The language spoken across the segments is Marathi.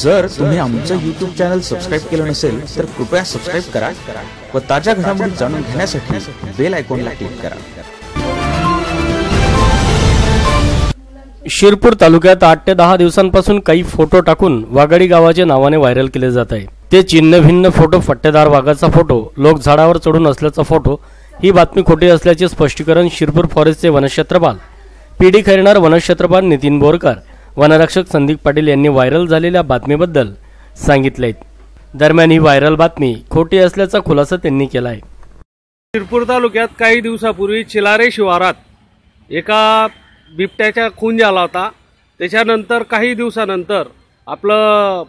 जर तुम्ही आमचं युट्यूब चॅनल सबस्क्राईब केलं नसेल तर कृपया सबस्क्राईब करा व ताज्या घडामोडी जाणून घेण्यासाठी बेल आयकॉनला क्लिक करा. शिरपूर तालुक्यात आठ ते दहा दिवसांपासून काही फोटो टाकून वाघाडी गावाचे नावाने व्हायरल केले जात आहे. ते चिन्ह भिन्न फोटो फट्टेदार वाघाचा फोटो लोक झाडावर चढून असल्याचा फोटो ही बातमी खोटी असल्याचे स्पष्टीकरण शिरपूर फॉरेस्टचे वनक्षेत्रपाल पी डी खैरणार वनक्षेत्रपाल नितीन बोरकर वनरक्षक संदीप पाटील यांनी व्हायरल झालेल्या बातमीबद्दल सांगितले दरम्यान ही व्हायरल बातमी खोटी असल्याचा खुलासा त्यांनी केला आहे शिरपूर तालुक्यात काही दिवसापूर्वी चिलारे शिवारात एका बिबट्याचा खून झाला होता. त्याच्यानंतर काही दिवसानंतर आपलं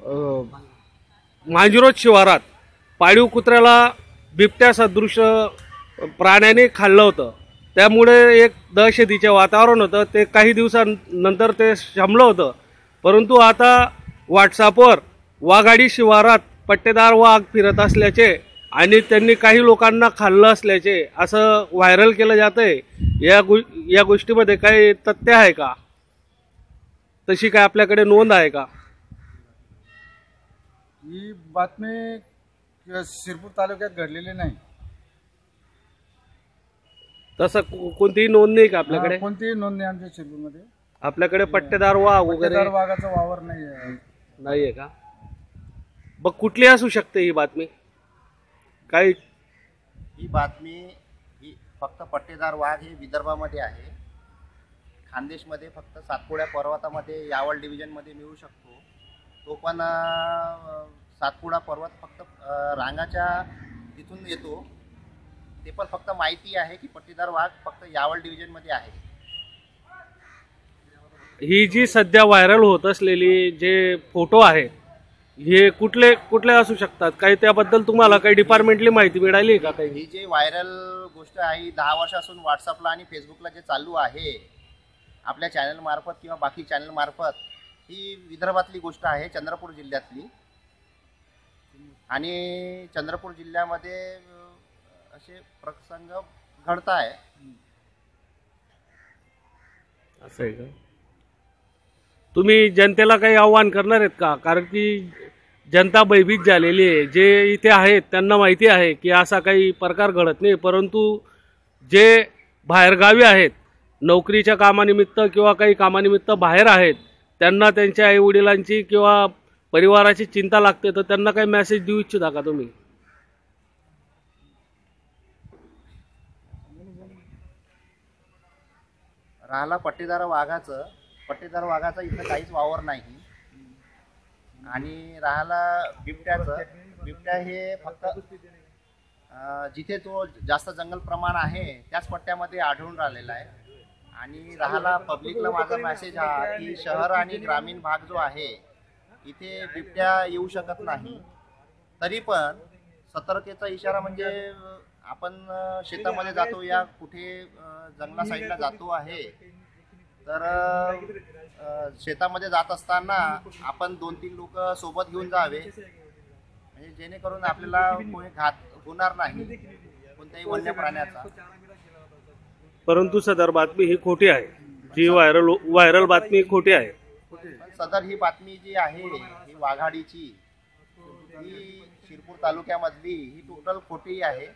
अं, शिवारात पाळीव कुत्र्याला बिबट्या सदृश प्राण्याने खाल्लं होतं. त्यामुळे एक दहशतीचे वातावरण होतं. ते काही दिवसानंतर ते शमलं होतं. परंतु आता व्हॉट्सअपवर वाघाडी शिवारात पट्टेदार वाघ फिरत असल्याचे आणि त्यांनी काही लोकांना खाल्लं असल्याचे असं व्हायरल केलं जातं आहे या गो या गोष्टीमध्ये काही तथ्य आहे का? तशी काय आपल्याकडे नोंद आहे का? ही बातमी शिरपूर तालुक्यात घडलेली नाही. तसं को- कोणतीही नोंद नाही का आपल्याकडे? कोणतीही नोंद नाही आमच्या शिरपूरमध्ये आपल्याकडे पट्टेदार वाघ वगैरे पट्टेदार वाघाचा वावर नाही आहे नाहीये का? मग कुठली असू शकते ही बातमी? काही ही बातमी ही फक्त पट्टेदार वाघ हे विदर्भामध्ये आहे. खानदेशमध्ये फक्त सातपुड्या पर्वतामध्ये यावल डिव्हिजनमध्ये मिळू शकतो. तो पण अं, सातपुडा पर्वत फक्त अं, रांगाच्या तिथून येतो. ते पण फक्त माहिती आहे की पट्टेदार वाघ फक्त यावल डिव्हिजनमध्ये आहे. ही जी सध्या व्हायरल होत असलेली जे फोटो आहे हे कुठले कुठले असू शकतात? काही त्याबद्दल तुम्हाला काही डिपार्टमेंटली माहिती मिळाली का काही? ही जी व्हायरल गोष्ट आहे ही दहा वर्षापासून व्हॉट्सअपला आणि फेसबुकला जे चालू आहे आपल्या चॅनल मार्फत किंवा बाकी चॅनल मार्फत ही विदर्भातली गोष्ट आहे चंद्रपूर जिल्ह्यातली. आणि चंद्रपूर जिल्ह्यामध्ये असे प्रसंग घडत आहे असं आहे का? तुम्ही जनतेला काही आव्हान करणार आहेत का? कारण की जनता भयभीत झालेली आहे. जे इथे आहेत त्यांना माहिती आहे की असा काही प्रकार घडत नाही. परंतु जे बाहेरगावी आहेत नोकरीच्या कामानिमित्त किंवा काही कामानिमित्त बाहेर आहेत त्यांना त्यांच्या आईवडिलांची किंवा परिवाराची चिंता लागते तर त्यांना काही मेसेज देऊ इच्छिता का तुम्ही? राहिला पट्टीदार वाघाचं पट्टीदार वाघाचा इथं काहीच वावर नाही. आणि राहिला बिबट्याचं बिबट्या हे फक्त अं, जिथे तो जास्त जंगल प्रमाण आहे त्याच पट्ट्यामध्ये आढळून राहिलेला आहे. आणि राहिला पब्लिकला माझा मेसेज हा की शहर आणि ग्रामीण भाग जो आहे इथे बिबट्या येऊ शकत नाही. तरी पण सतर्कतेचा इशारा म्हणजे आपण शेतामध्ये जातो या कुठे जंगला साईडला जातो आहे तर शेतामध्ये जात असताना आपण दोन तीन लोक सोबत घेऊन जावे. म्हणजे जेणेकरून आपल्याला कोणी घात होणार नाही कोणत्याही वन्य प्राण्याचा. परंतु सदर बातमी ही खोटी आहे. जी व्हायरल व्हायरल बातमी खोटी आहे. सदर ही बातमी जी आहे ही वाघाडीची ही शिरपूर तालुक्यामधली ही टोटल खोटी आहे.